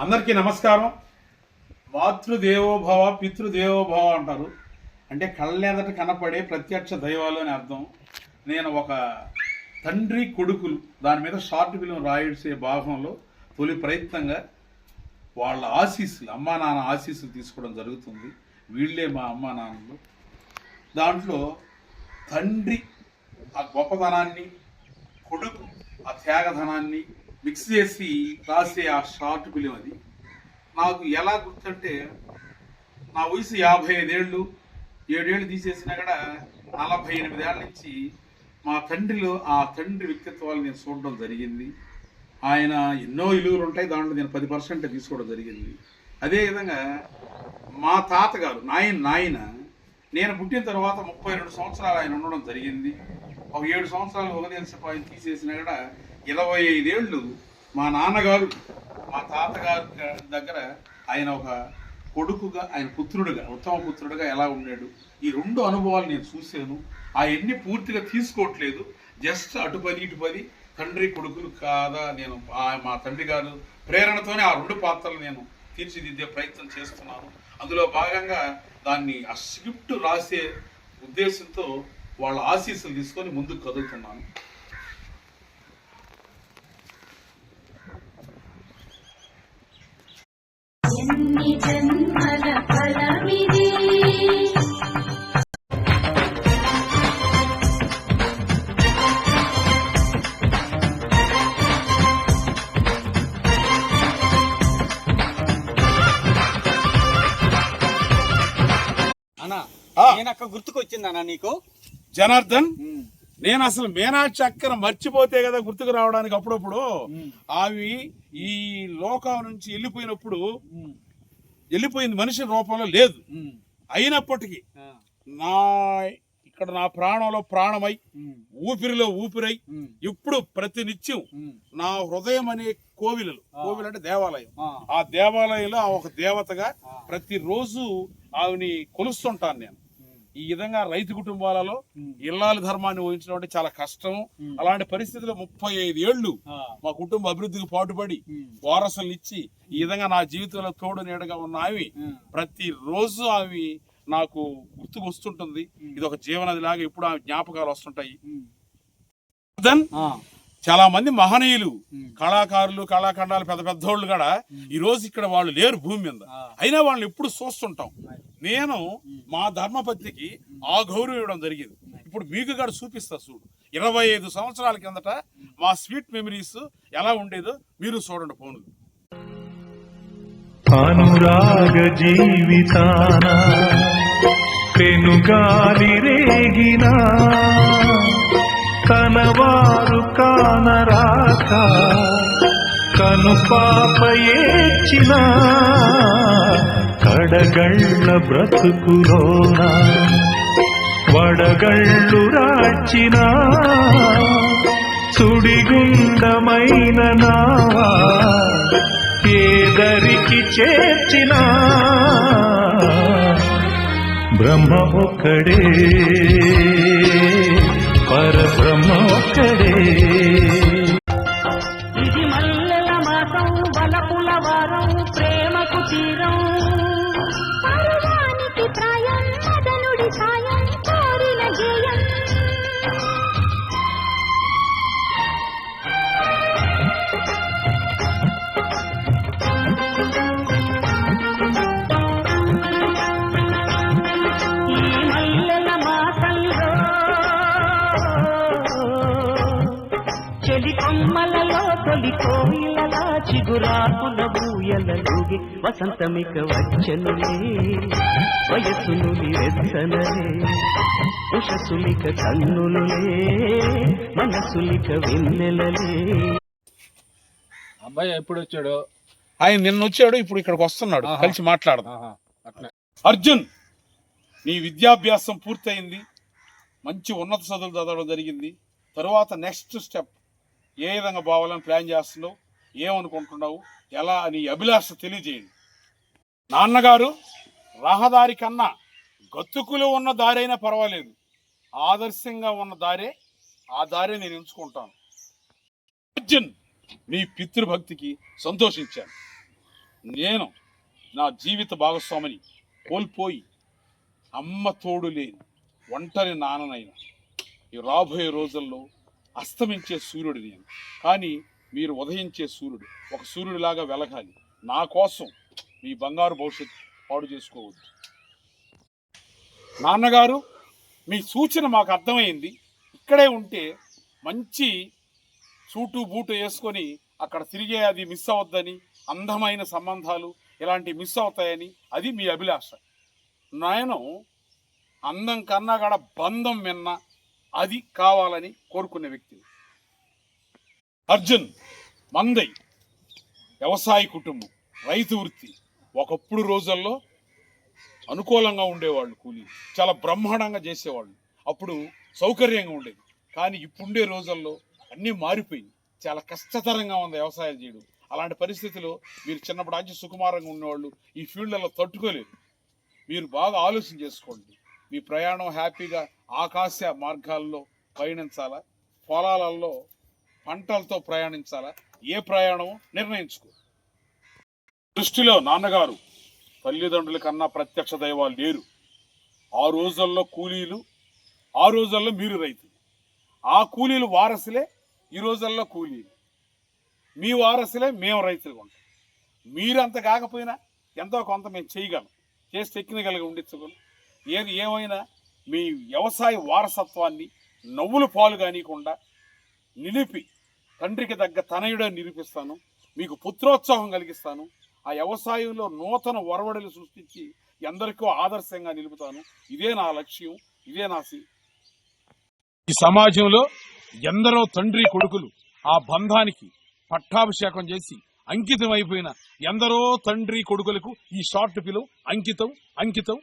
అందరికీ నమస్కారం. మాతృదేవోభవ పితృదేవోభవ అంటారు. అంటే కళ్ళెదట కనపడే ప్రత్యక్ష దైవాలు అని అర్థం. నేను ఒక తండ్రి కొడుకులు దాని మీద షార్ట్ ఫిలిం రాయిడ్సే భాగంలో తొలి ప్రయత్నంగా వాళ్ళ ఆశీస్సులు అమ్మా నాన్న ఆశీస్సులు తీసుకోవడం జరుగుతుంది. వీళ్ళే మా అమ్మా నాన్నలు. దాంట్లో తండ్రి ఆ గొప్పతనాన్ని కొడుకు ఆ త్యాగధనాన్ని మిక్స్ చేసి రాసే ఆ షార్ట్ ఫిలిం అది. నాకు ఎలా గుర్తుంటే నా వయసు యాభై ఐదేళ్ళు ఏడేళ్ళు తీసేసినా కూడా నలభై ఎనిమిదేళ్ళ నుంచి మా తండ్రిలో ఆ తండ్రి వ్యక్తిత్వాలు నేను చూడడం జరిగింది. ఆయన ఎన్నో విలువలు ఉంటాయి దాంట్లో నేను పది పర్సెంట్ తీసుకోవడం జరిగింది. అదేవిధంగా మా తాతగారు నాయన నాయన నేను పుట్టిన తర్వాత ముప్పై రెండు సంవత్సరాలు ఆయన ఉండడం జరిగింది. ఒక ఏడు సంవత్సరాలు ఒకదేశపు ఆయన తీసేసినా కూడా ఇరవై ఐదేళ్ళు మా నాన్నగారు మా తాతగారు దగ్గర ఆయన ఒక కొడుకుగా ఆయన పుత్రుడుగా ఉత్తమ పుత్రుడుగా ఎలా ఉన్నాడు? ఈ రెండు అనుభవాలు నేను చూశాను. ఆ ఎన్ని పూర్తిగా తీసుకోవట్లేదు. జస్ట్ అటుపది ఇటుపది తండ్రి కొడుకులు కాదా నేను మా తండ్రి గారు ప్రేరణతోనే ఆ రెండు పాత్రలు నేను తీర్చిదిద్దే ప్రయత్నం చేస్తున్నాను. అందులో భాగంగా దాన్ని ఆ స్క్రిప్ట్ రాసే ఉద్దేశంతో వాళ్ళ ఆశీస్సులు తీసుకొని ముందుకు కదులుతున్నాను. ఎన్ని జన్మల ఫలమిది? అన్నా గుర్తుకొచ్చిందన్నా నీకు? జనార్దన్ నేను అసలు మీనాక్షి అక్కన మర్చిపోతే కదా గుర్తుకు రావడానికి అప్పుడప్పుడు అవి ఈ లోకం నుంచి వెళ్ళిపోయినప్పుడు వెళ్ళిపోయింది మనిషి రూపంలో లేదు. అయినప్పటికీ నా ఇక్కడ నా ప్రాణంలో ప్రాణమై ఊపిరిలో ఊపిరై ఇప్పుడు ప్రతి నిత్యం నా హృదయం అనే కోవిలలు. కోవిలు అంటే దేవాలయం. ఆ. దేవాలయంలో ఆ ఒక దేవతగా ప్రతిరోజు ఆవిని కొలుస్తుంటాను నేను. ఈ విధంగా రైతు కుటుంబాలలో ఇల్లాలి ధర్మాన్ని వహించడం అంటే చాలా కష్టం. అలాంటి పరిస్థితుల్లో ముప్పై ఐదు ఏళ్ళు మా కుటుంబ అభివృద్ధికి పాటుపడి వారసులను ఇచ్చి ఈ విధంగా నా జీవితంలో తోడు నీడగా ఉన్న ఆమె ప్రతిరోజు ఆమె నాకు గుర్తుకు వస్తుంటుంది ఇది ఒక జీవనది లాగా ఇప్పుడు ఆమె జ్ఞాపకాలు వస్తుంటాయి. చాలా మంది మహనీయులు కళాకారులు కళాఖండాలు పెద్ద పెద్దోళ్ళు కూడా ఈ రోజు ఇక్కడ వాళ్ళు లేరు భూమి మీద. అయినా వాళ్ళని ఎప్పుడు చూస్తుంటాం. నేను మా ధర్మపత్నికి ఆ గౌరవం ఇవ్వడం జరిగింది. ఇప్పుడు మీకు కూడా చూపిస్తా చూడు. ఇరవై ఐదు సంవత్సరాల కిందట మా స్వీట్ మెమరీస్ ఎలా ఉండేదో మీరు చూడండి ఫోన్లు. అనురాగ జీవితాన పెనుగాలి రేగిన కనవారు కానరాక కను పాప ఏచిన కడగళ్ళ బ్రతుకులోన వడగళ్ళు రాచిన సుడిగుండమైన నావా పేదరికి చేర్చిన బ్రహ్మ ఒక్కడే. పరబ్రహ్మ ఒక్కడే. ఇది మల్లెల మాసం వలపుల వారం ప్రేమకు తీరం. తొలి కోయిలలా చిగురాకుల బూయలలుగి వసంతమిక వచ్చనులే ఉషసులిక కన్నులులే మనసులిక వెన్నెలలే. అబ్బాయి ఎప్పుడు వచ్చాడు ఆయన నిన్న వచ్చాడు ఇప్పుడు ఇక్కడికి వస్తున్నాడు. కలిసి మాట్లాడదాం. అర్జున్ నీ విద్యాభ్యాసం పూర్తయింది. మంచి ఉన్నత చదువులు చదవడం జరిగింది. తరువాత నెక్స్ట్ స్టెప్ ఏ విధంగా పోవాలని ప్లాన్ చేస్తున్నావు? ఏమనుకుంటున్నావు? ఎలా నీ అభిలాష తెలియజేయండి. నాన్నగారు రహదారి కన్నా గతుకులు ఉన్న దారైనా పర్వాలేదు. ఆదర్శంగా ఉన్న దారే ఆ దారే నేను ఎంచుకుంటాను. అర్జున్ నీ పితృభక్తికి సంతోషించాను. నేను నా జీవిత భాగస్వామిని కోల్పోయి అమ్మ తోడు లేని ఒంటరి నాన్ననైనా ఈ రాబోయే రోజుల్లో అస్తమించే సూర్యుడు నేను కానీ మీరు ఉదయించే సూర్యుడు ఒక సూర్యుడిలాగా వెలగాలి. నా కోసం మీ బంగారు భవిష్యత్తు పాడు చేసుకోవద్దు. నాన్నగారు మీ సూచన మాకు అర్థమైంది. ఇక్కడే ఉంటే మంచి సూటు బూటు వేసుకొని అక్కడ తిరిగే అది మిస్ అవద్దని అందమైన సంబంధాలు ఇలాంటి మిస్ అవుతాయని అది మీ అభిలాష. నేను అందం కన్నా కూడా బంధం విన్న అది కావాలని కోరుకున్న వ్యక్తి. అర్జున్ మందై వ్యవసాయ కుటుంబం రైతు వృత్తి ఒకప్పుడు రోజుల్లో అనుకూలంగా ఉండేవాళ్ళు కూలీ. చాలా బ్రహ్మాండంగా చేసేవాళ్ళు. అప్పుడు సౌకర్యంగా ఉండేది. కానీ ఇప్పుడుండే రోజుల్లో అన్నీ మారిపోయింది. చాలా కష్టతరంగా ఉంది వ్యవసాయం చేయడం. అలాంటి పరిస్థితిలో మీరు చిన్నప్పుడు నుంచి సుకుమారంగా ఉన్నవాళ్ళు ఈ ఫీల్డ్లలో తట్టుకోలేరు. మీరు బాగా ఆలోచన చేసుకోండి. మీ ప్రయాణం హ్యాపీగా ఆకాశ మార్గాల్లో పయనించాలా? పొలాలలో పంటలతో ప్రయాణించాలా? ఏ ప్రయాణమో నిర్ణయించుకో. దృష్టిలో నాన్నగారు తల్లిదండ్రుల కన్నా ప్రత్యక్ష దైవాలు లేరు. ఆ రోజుల్లో కూలీలు ఆ రోజుల్లో మీరు రైతులు. ఆ కూలీలు వారసులే ఈ రోజుల్లో కూలీలు. మీ వారసులే మేము రైతులు ఉంటాం. మీరంత కాకపోయినా ఎంతో కొంత మేము చేయగలం. చేసి టెక్నికల్గా ఉండించగలం ఏది ఏమైనా మీ వ్యవసాయ వారసత్వాన్ని నవ్వులు పాలు కానీయకుండా నిలిపి తండ్రికి తగ్గ తనయుడని నిరూపిస్తాను మీకు పుత్రోత్సాహం కలిగిస్తాను ఆ వ్యవసాయంలో నూతన ఒరవడులు సృష్టించి ఎందరికో ఆదర్శంగా నిలుపుతాను. ఇదే నా లక్ష్యం ఇదే నా సి- ఈ సమాజంలో ఎందరో తండ్రి కొడుకులు ఆ బంధానికి పట్టాభిషేకం చేసి అంకితం అయిపోయిన ఎందరో తండ్రి కొడుకులకు ఈ షార్ట్ పిలువ అంకితం అంకితం